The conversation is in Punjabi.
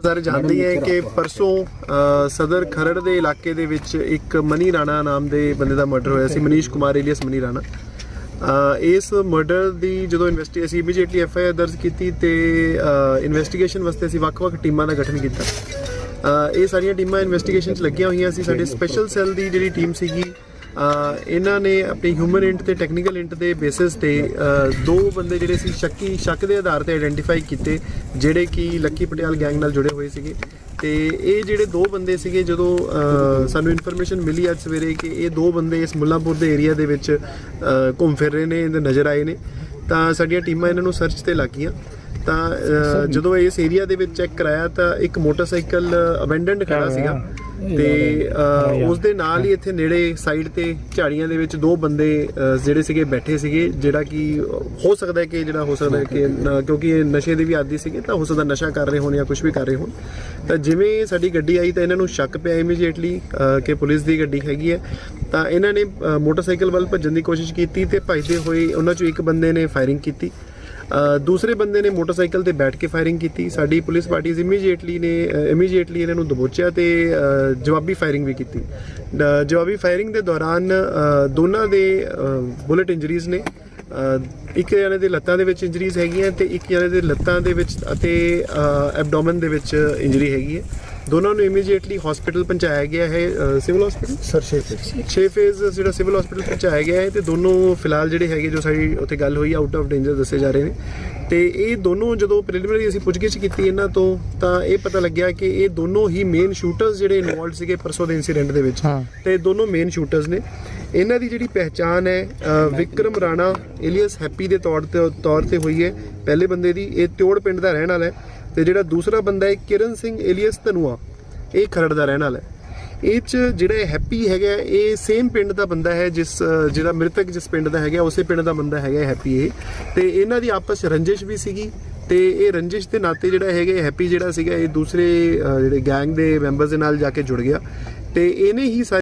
ਸਾਰੇ ਜਾਣਦੇ ਹੀ ਕਿ ਪਰਸੋਂ ਸਦਰ ਖਰੜ ਦੇ ਇਲਾਕੇ ਦੇ ਵਿੱਚ ਇੱਕ ਮਨੀ ਰਾਣਾ ਨਾਮ ਦੇ ਬੰਦੇ ਦਾ ਮਰਡਰ ਹੋਇਆ ਸੀ ਮਨੀਸ਼ ਕੁਮਾਰ ਏਲੀਅਸ ਮਨੀ ਰਾਣਾ। ਇਸ ਮਰਡਰ ਦੀ ਜਦੋਂ ਇਨਵੈਸਟੀ ਅਸੀਂ ਇਮੀਡੀਏਟਲੀ ਐਫ ਆਈ ਆਰ ਦਰਜ ਕੀਤੀ ਤੇ ਇਨਵੈਸਟੀਗੇਸ਼ਨ ਵਾਸਤੇ ਅਸੀਂ ਵੱਖ-ਵੱਖ ਟੀਮਾਂ ਦਾ ਗਠਨ ਕੀਤਾ। ਇਹ ਸਾਰੀਆਂ ਟੀਮਾਂ ਇਨਵੈਸਟੀਗੇਸ਼ਨ 'ਚ ਲੱਗੀਆਂ ਹੋਈਆਂ ਸੀ। ਸਾਡੇ ਸਪੈਸ਼ਲ ਸੈੱਲ ਦੀ ਜਿਹੜੀ ਟੀਮ ਸੀਗੀ ਇਹਨਾਂ ਨੇ ਆਪਣੀ ਹਿਊਮਨ ਇੰਟ ਤੇ ਟੈਕਨੀਕਲ ਇੰਟ ਦੇ ਬੇਸਿਸ ਤੇ ਦੋ ਬੰਦੇ ਜਿਹੜੇ ਸੀ ਸ਼ੱਕੀ ਸ਼ੱਕ ਦੇ ਆਧਾਰ ਤੇ ਆਇਡੈਂਟੀਫਾਈ ਕੀਤੇ ਜਿਹੜੇ ਕਿ ਲੱਕੀ ਪਟਿਆਲ ਗੈਂਗ ਨਾਲ ਜੁੜੇ ਹੋਏ ਸੀਗੇ। ਤੇ ਇਹ ਜਿਹੜੇ ਦੋ ਬੰਦੇ ਸੀਗੇ ਜਦੋਂ ਸਾਨੂੰ ਇਨਫੋਰਮੇਸ਼ਨ ਮਿਲੀ ਅੱਜ ਸਵੇਰੇ ਕਿ ਇਹ ਦੋ ਬੰਦੇ ਇਸ ਮੁੱਲਾਂਪੁਰ ਦੇ ਏਰੀਆ ਦੇ ਵਿੱਚ ਘੁੰਮ ਫਿਰ ਰਹੇ ਨੇ ਤੇ ਨਜ਼ਰ ਆਏ ਨੇ। ਤਾਂ ਸਾਡੀਆਂ ਟੀਮਾਂ ਇਹਨਾਂ ਨੂੰ ਸਰਚ ਤੇ ਲੱਗੀਆਂ ਤਾਂ ਜਦੋਂ ਇਸ ਏਰੀਆ ਦੇ ਵਿੱਚ ਚੈੱਕ ਕਰਾਇਆ ਤਾਂ ਇੱਕ ਮੋਟਰਸਾਈਕਲ ਅਬੈਂਡਨਡ ਖੜਾ ਸੀਗਾ। ਤੇ ਉਸ ਦੇ ਨਾਲ ਹੀ ਇੱਥੇ ਨੇੜੇ ਸਾਈਡ ਤੇ ਝਾੜੀਆਂ ਦੇ ਵਿੱਚ ਦੋ ਬੰਦੇ ਜਿਹੜੇ ਸੀਗੇ ਬੈਠੇ ਸੀਗੇ ਜਿਹੜਾ ਕਿ ਹੋ ਸਕਦਾ ਹੈ ਕਿ ਜਿਹੜਾ ਹੋ ਸਕਦਾ ਹੈ ਕਿ ਕਿਉਂਕਿ ਇਹ ਨਸ਼ੇ ਦੇ ਵੀ ਆਦੀ ਸੀਗੇ ਤਾਂ ਹੋ ਸਕਦਾ ਨਸ਼ਾ ਕਰ ਰਹੇ ਹੋਣ ਜਾਂ ਕੁਝ ਵੀ ਕਰ ਰਹੇ ਹੋਣ। ਤਾਂ ਜਿਵੇਂ ਸਾਡੀ ਗੱਡੀ ਆਈ ਤਾਂ ਇਹਨਾਂ ਨੂੰ ਸ਼ੱਕ ਪਿਆ ਇਮੀਡੀਏਟਲੀ ਕਿ ਪੁਲਿਸ ਦੀ ਗੱਡੀ ਹੈਗੀ ਹੈ। ਤਾਂ ਇਹਨਾਂ ਨੇ ਮੋਟਰਸਾਈਕਲ ਵੱਲ ਭੱਜਣ ਦੀ ਕੋਸ਼ਿਸ਼ ਕੀਤੀ ਤੇ ਭੱਜਦੇ ਹੋਏ ਉਹਨਾਂ ਚੋਂ ਇੱਕ ਬੰਦੇ ਨੇ ਫਾਇਰਿੰਗ ਕੀਤੀ। ਦੂਸਰੇ ਬੰਦੇ ਨੇ ਮੋਟਰਸਾਈਕਲ ਤੇ ਬੈਠ ਕੇ ਫਾਇਰਿੰਗ ਕੀਤੀ। ਸਾਡੀ ਪੁਲਿਸ ਪਾਰਟੀਜ਼ ਇਮੀਡੀਏਟਲੀ ਨੇ ਇਮੀਡੀਏਟਲੀ ਇਹਨਾਂ ਨੂੰ ਦਬੋਚਿਆ ਤੇ ਜਵਾਬੀ ਫਾਇਰਿੰਗ ਵੀ ਕੀਤੀ। ਜਵਾਬੀ ਫਾਇਰਿੰਗ ਦੇ ਦੌਰਾਨ ਦੋਨਾਂ ਦੇ ਬੁਲਟ ਇੰਜਰੀਜ਼ ਨੇ। ਇੱਕ ਜਣੇ ਦੇ ਲੱਤਾਂ ਦੇ ਵਿੱਚ ਇੰਜਰੀਜ਼ ਹੈਗੀਆਂ ਤੇ ਇੱਕ ਜਣੇ ਦੇ ਲੱਤਾਂ ਦੇ ਵਿੱਚ ਅਤੇ ਐਬਡੋਮਨ ਦੇ ਵਿੱਚ ਇੰਜਰੀ ਹੈਗੀ ਹੈ। ਦੋਨਾਂ ਨੂੰ ਇਮੀਡੀਏਟਲੀ ਹਸਪੀਟਲ ਪਹੁੰਚਾਇਆ ਗਿਆ ਹੈ ਸਿਵਲ ਹਸਪੀਟਲ ਸਰ ਸ਼ੇਫ 6 ਫੇਜ਼ ਜਿਹੜਾ ਸਿਵਲ ਹਸਪੀਟਲ ਪਹੁੰਚਾਇਆ ਗਿਆ ਹੈ ਤੇ ਦੋਨੋਂ ਫਿਲਹਾਲ ਜਿਹੜੇ ਹੈਗੇ ਜੋ ਸਾਡੀ ਉੱਥੇ ਗੱਲ ਹੋਈ ਆਊਟ ਆਫ ਡੇਂਜਰ ਦੱਸੇ ਜਾ ਰਹੇ ਨੇ। ਤੇ ਇਹ ਦੋਨੋਂ ਜਦੋਂ ਪ੍ਰੀਲਿਮਿਨਰੀ ਅਸੀਂ ਪੁੱਛਗਿੱਛ ਕੀਤੀ ਇਹਨਾਂ ਤੋਂ ਤਾਂ ਇਹ ਪਤਾ ਲੱਗਿਆ ਕਿ ਇਹ ਦੋਨੋਂ ਹੀ ਮੇਨ ਸ਼ੂਟਰਸ ਜਿਹੜੇ ਇਨਵੋਲਡ ਸੀਗੇ ਪਰਸੋਂ ਦੇ ਇਨਸੀਡੈਂਟ ਦੇ ਵਿੱਚ। ਤੇ ਦੋਨੋਂ ਮੇਨ ਸ਼ੂਟਰਸ ਨੇ। ਇਹਨਾਂ ਦੀ ਜਿਹੜੀ ਪਹਿਚਾਨ ਹੈ ਵਿਕਰਮ ਰਾਣਾ ਏਲੀਅਸ ਹੈਪੀ ਦੇ ਤੌਰ ਤੇ ਤੌਰ ਤੇ ਹੋਈ ਹੈ। ਪਹਿਲੇ ਬੰਦੇ ਦੀ ਇਹ ਤਿਉੜ ਪਿੰਡ ਦਾ ਰਹਿਣ ਵਾਲਾ ਹੈ। ਤੇ ਜਿਹੜਾ ਦੂਸਰਾ ਬੰਦਾ ਹੈ ਕਿਰਨ ਸਿੰਘ ਏਲੀਅਸ ਧਨੂਆ ਇਹ ਖਰੜ ਦਾ ਰਹਿਣ ਵਾਲਾ ਹੈ। ਇਹ ਚ ਜਿਹੜਾ ਹੈਪੀ ਹੈਗਾ ਇਹ ਸੇਮ ਪਿੰਡ ਦਾ ਬੰਦਾ ਹੈ ਜਿਸ ਅ, ਜਿਹੜਾ ਮ੍ਰਿਤਕ ਜਿਸ ਪਿੰਡ ਦਾ ਹੈਗਾ ਉਸੇ ਪਿੰਡ ਦਾ ਬੰਦਾ ਹੈਗਾ ਹੈਪੀ ਇਹ। ਤੇ ਇਹਨਾਂ ਦੀ ਆਪਸ 'ਚ ਰੰਜਿਸ਼ ਵੀ ਸੀਗੀ ਤੇ ਇਹ ਰੰਜਿਸ਼ ਦੇ ਨਾਤੇ ਜਿਹੜਾ ਹੈਗਾ ਹੈਪੀ ਜਿਹੜਾ ਸੀਗਾ ਇਹ ਦੂਸਰੇ ਜਿਹੜੇ ਗੈਂਗ ਦੇ ਮੈਂਬਰਸ ਦੇ ਨਾਲ ਜਾ ਕੇ ਜੁੜ ਗਿਆ। ਤੇ ਇਹਨੇ ਹੀ ਸਾਰੀ